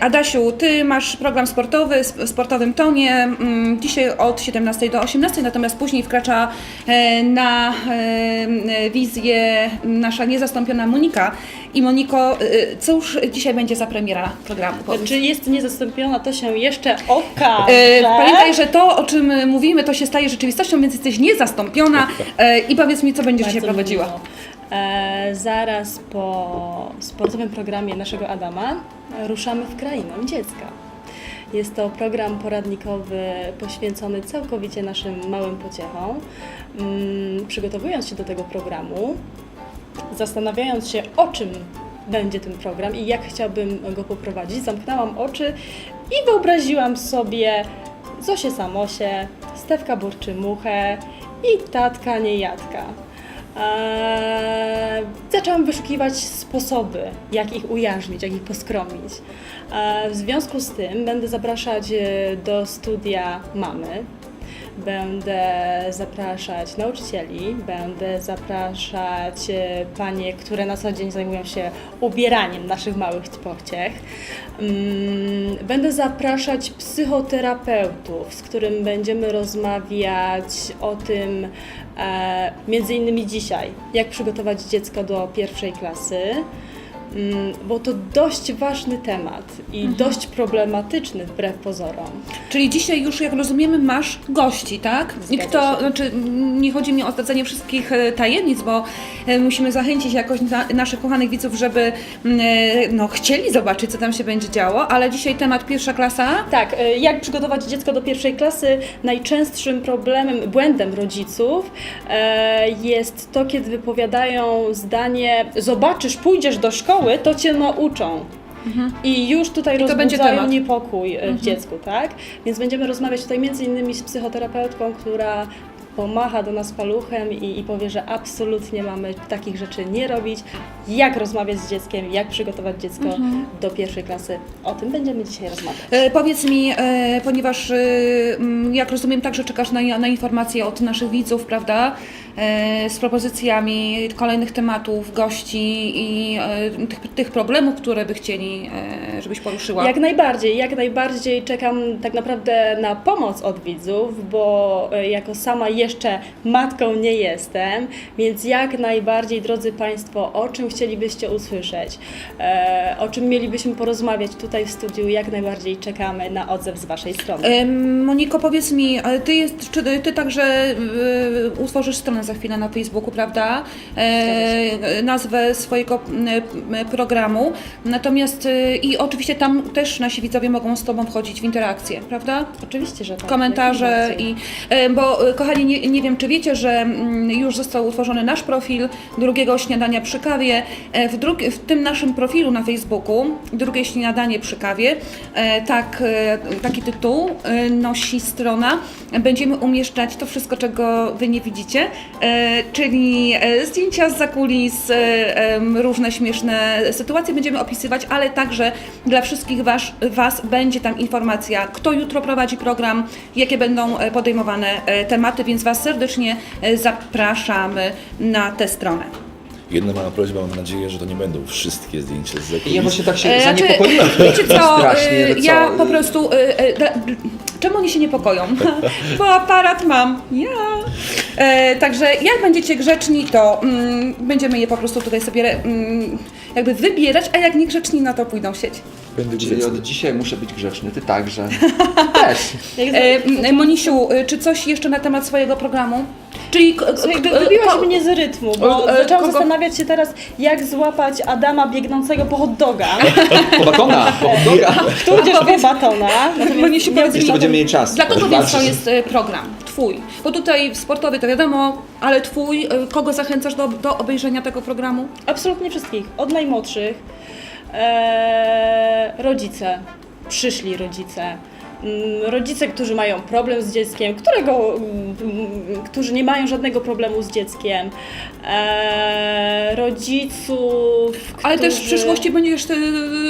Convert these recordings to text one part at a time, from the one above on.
Adasiu, ty masz program sportowy w sportowym tonie, mm, dzisiaj od 17 do 18, natomiast później wkracza e, na e, wizję nasza niezastąpiona Monika. I Moniko, e, cóż dzisiaj będzie za premiera programu? Powiedz. Czy jest niezastąpiona, to się jeszcze okaże. Pamiętaj, że to, o czym mówimy, to się staje rzeczywistością, więc jesteś niezastąpiona. I powiedz mi, co będziesz dzisiaj Bardzo prowadziła. miło. E, zaraz po sportowym programie naszego Adama ruszamy w krainę dziecka. Jest to program poradnikowy poświęcony całkowicie naszym małym pociechom. Mm, przygotowując się do tego programu, zastanawiając się o czym będzie ten program i jak chciałabym go poprowadzić, zamknęłam oczy i wyobraziłam sobie Zosię Samosie, Stewka Burczymuchę i Tatka Niejadka. Eee, zaczęłam wyszukiwać sposoby, jak ich ujarzmić, jak ich poskromić. Eee, w związku z tym będę zapraszać e, do studia mamy, Będę zapraszać nauczycieli, będę zapraszać e, panie, które na co dzień zajmują się ubieraniem naszych małych pociech. Mm, Będę zapraszać psychoterapeutów, z którym będziemy rozmawiać o tym, e, między innymi dzisiaj, jak przygotować dziecko do pierwszej klasy. Mm, Bo to dość ważny temat i dość problematyczny wbrew pozorom. Czyli dzisiaj już, jak rozumiemy, masz gości, tak? I kto, się. znaczy nie chodzi mi o zdradzenie wszystkich e, tajemnic, bo e, musimy zachęcić jakoś na, naszych kochanych widzów, żeby e, no, chcieli zobaczyć, co tam się będzie działo, ale dzisiaj temat pierwsza klasa. Tak, jak przygotować dziecko do pierwszej klasy? Najczęstszym problemem, błędem rodziców jest to, kiedy wypowiadają zdanie: Zobaczysz, pójdziesz do szkoły, to cię nauczą. I już tutaj Mhm. będzie rozbudzają niepokój y, w dziecku, tak? Więc będziemy rozmawiać tutaj między innymi z psychoterapeutką, która pomacha do nas paluchem i, i powie, że absolutnie mamy takich rzeczy nie robić. Jak rozmawiać z dzieckiem, jak przygotować dziecko Mhm. do pierwszej klasy. O tym będziemy dzisiaj rozmawiać. E, powiedz mi, e, ponieważ e, jak rozumiem, także czekasz na, na informacje od naszych widzów, prawda? E, z propozycjami kolejnych tematów, gości i e, tych, tych problemów, które by chcieli, e, żebyś poruszyła. Jak najbardziej, jak najbardziej czekam tak naprawdę na pomoc od widzów, bo jako sama jeszcze matką nie jestem, więc jak najbardziej, drodzy Państwo, o czym chcielibyście usłyszeć, o czym mielibyśmy porozmawiać tutaj w studiu, jak najbardziej czekamy na odzew z Waszej strony. Moniko, powiedz mi, ty, jest, czy ty także e, utworzysz stronę za chwilę na Facebooku, prawda? E, nazwę swojego programu. Natomiast e, i oczywiście tam też nasi widzowie mogą z Tobą wchodzić w interakcję, prawda? Oczywiście, że tak. Komentarze i. e, Bo e, kochani, nie, nie wiem, czy wiecie, że mm, już został utworzony nasz profil drugiego śniadania przy kawie. E, W, drugi, w tym naszym profilu na Facebooku, drugie śniadanie przy kawie, e, tak, e, taki tytuł e, nosi strona. Będziemy umieszczać to wszystko, czego Wy nie widzicie, czyli e, zdjęcia z zakulis, e, różne śmieszne sytuacje będziemy opisywać, ale także dla wszystkich was, was będzie tam informacja, kto jutro prowadzi program, jakie będą e, podejmowane e, tematy, więc Was serdecznie e, zapraszamy na tę stronę. Jedna mała prośba, mam nadzieję, że to nie będą wszystkie zdjęcia z zakulis. Ja właśnie tak się E, znaczy, zaniepokoiłem. Wiecie co, Strasznie, e, co? ja po prostu, e, e, czemu oni się niepokoją? Bo aparat mam, ja. E, także jak będziecie grzeczni, to mm, będziemy je po prostu tutaj sobie mm, jakby wybierać, a jak niegrzeczni, no to pójdą sieć. Będę Czyli grzeczny. od dzisiaj muszę być grzeczny, ty także. Też. E, m, Monisiu, e, czy coś jeszcze na temat swojego programu? Czyli k- Słuchaj, k- wy- wybiłaś ko- mnie z rytmu, bo E, zaczęłam kogo- zastanawiać się teraz, jak złapać Adama biegnącego po hot doga, Po batona, po hot doga. tudzież po batona. Natomiast Monisiu, powiedz mi, Jeszcze będziemy mieli czas. Dla kogo więc to jest e, program? Twój. Bo tutaj sportowy to wiadomo, ale twój, e, kogo zachęcasz do, do obejrzenia tego programu? Absolutnie wszystkich, od najmłodszych, eee, rodzice, przyszli rodzice, rodzice, którzy mają problem z dzieckiem, którego, mm, którzy nie mają żadnego problemu z dzieckiem, eee, rodziców, Ale też w którzy- przyszłości będziesz e,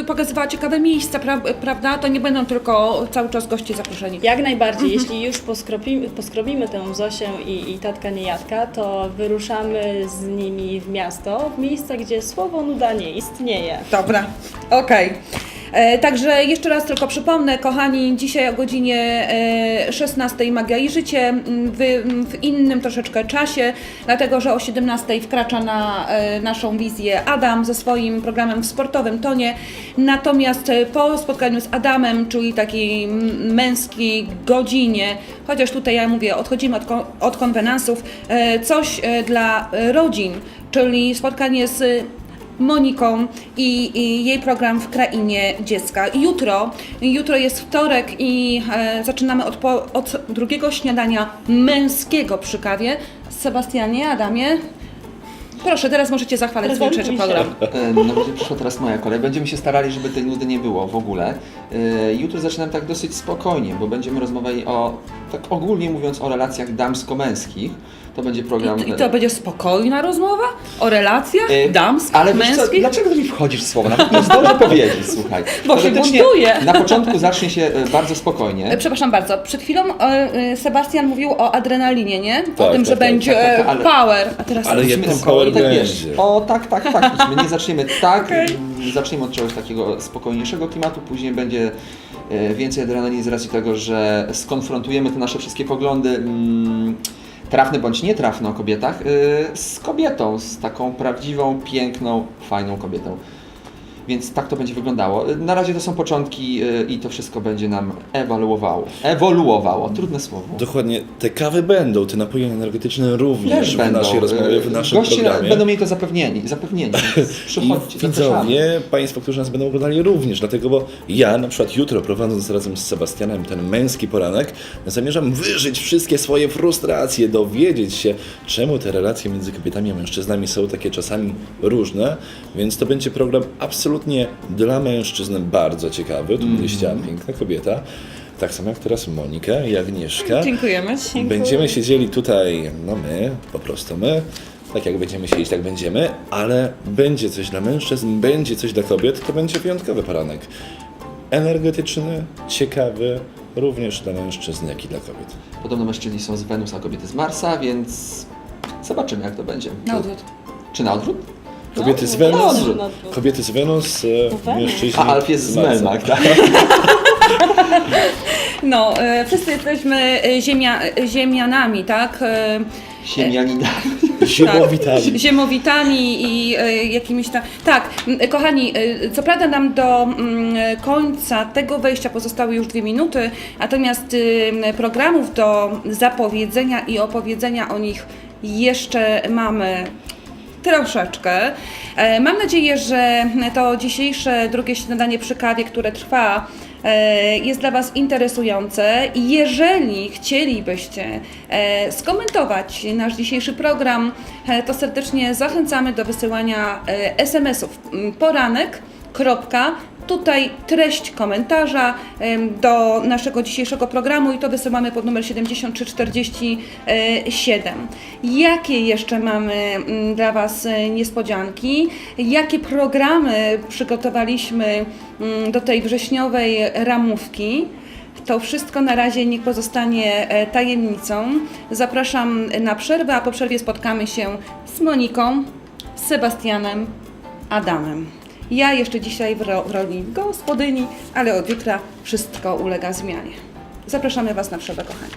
pokazywała ciekawe miejsca, pra, prawda? To nie będą tylko cały czas goście zaproszeni. Jak najbardziej, jeśli już poskrobimy, poskrobimy tę Zosię i, i tatka niejadka, to wyruszamy z nimi w miasto, w miejsca, gdzie słowo nuda nie istnieje. Dobra, okej. E, Także jeszcze raz tylko przypomnę, kochani, dzisiaj o godzinie e, 16 Magia i Życie w, w innym troszeczkę czasie, dlatego że o 17 wkracza na e, naszą wizję Adam ze swoim programem w sportowym tonie. Natomiast e, po spotkaniu z Adamem, czyli takiej męskiej godzinie, chociaż tutaj ja mówię, odchodzimy od, od konwenansów, e, coś e, dla e, rodzin, czyli spotkanie z Moniką i, i jej program w krainie dziecka. Jutro, jutro jest wtorek i e, zaczynamy od, po, od drugiego śniadania męskiego przy kawie. Sebastianie, Adamie, proszę, teraz możecie zachwalać swój trzeci się. program. E, No będzie przyszła teraz moja kolej. Będziemy się starali, żeby tej nudy nie było w ogóle. E, Jutro zaczynam tak dosyć spokojnie, bo będziemy rozmawiali o, tak ogólnie mówiąc, o relacjach damsko-męskich. To będzie program... I, I to będzie spokojna rozmowa o relacjach E, damskich, Ale wiesz co, męskich? dlaczego ty mi wchodzisz w słowo? Nawet nie zdążę powiedzieć, słuchaj. Bo się buntuję. Na początku zacznie się e, bardzo spokojnie. E, Przepraszam bardzo, przed chwilą e, e, Sebastian mówił o adrenalinie, nie? o Tak, tym, że tak, tak, będzie tak, tak, e, ale- power. A teraz Ale Musimy ten power tak wiesz? O tak, tak, tak. My nie zaczniemy tak, mm, zaczniemy od czegoś takiego spokojniejszego klimatu, później będzie e, więcej adrenaliny z racji tego, że skonfrontujemy te nasze wszystkie poglądy, mm, trafne bądź nietrafne o kobietach, e, z kobietą, z taką prawdziwą, piękną, fajną kobietą. Więc tak to będzie wyglądało. Na razie to są początki e, i to wszystko będzie nam ewoluowało. Ewoluowało, trudne słowo. Dokładnie, te kawy będą, te napoje energetyczne również Też w będą. naszej rozmowie, E, w naszym Goście programie. będą mieli to zapewnieni, zapewnieni. I Przychodźcie, widzowie, Państwo, którzy nas będą oglądali również, dlatego, bo ja na przykład jutro prowadząc razem z Sebastianem ten męski poranek, zamierzam wyżyć wszystkie swoje frustracje, dowiedzieć się, czemu te relacje między kobietami a mężczyznami są takie czasami różne, więc to będzie program absolutnie dla mężczyzn bardzo ciekawy, tu będzie ściała piękna kobieta, tak samo jak teraz Monika i Agnieszka. Dziękujemy. Będziemy siedzieli tutaj, no my, po prostu my. Tak jak będziemy siedzieć, tak będziemy, ale będzie coś dla mężczyzn, będzie coś dla kobiet, to będzie wyjątkowy poranek. Energetyczny, ciekawy, również dla mężczyzn, jak i dla kobiet. Podobno mężczyźni są z Wenusa, a kobiety z Marsa, więc zobaczymy jak to będzie. Na odwrót. Czy na odwrót? Kobiety z No, no to- kobiety z Wenus, To e, Wenus. mężczyźni A Alf jest z Marsa. Melmak, tak? No, e, wszyscy jesteśmy e, ziemia, e, ziemianami, tak? E, Siemianina. Ziemowitami. Tak, ziemowitami i e, jakimiś tam. Tak, m, kochani, e, co prawda nam do mm, końca tego wejścia pozostały już dwie minuty, natomiast programów do zapowiedzenia i opowiedzenia o nich jeszcze mamy troszeczkę. E, Mam nadzieję, że to dzisiejsze drugie śniadanie przy kawie, które trwa, e, jest dla Was interesujące. Jeżeli chcielibyście e, skomentować nasz dzisiejszy program, to serdecznie zachęcamy do wysyłania SMS-ów. Poranek. Tutaj treść komentarza do naszego dzisiejszego programu i to wysyłamy pod numer 7347. Jakie jeszcze mamy mm, dla Was e, niespodzianki? Jakie programy przygotowaliśmy mm, do tej wrześniowej ramówki? To wszystko na razie niech pozostanie e, tajemnicą. Zapraszam na przerwę, a po przerwie spotkamy się z Moniką, Sebastianem, Adamem. Ja jeszcze dzisiaj w, ro- w roli gospodyni, ale od jutra wszystko ulega zmianie. Zapraszamy Was na przerwę, kochani.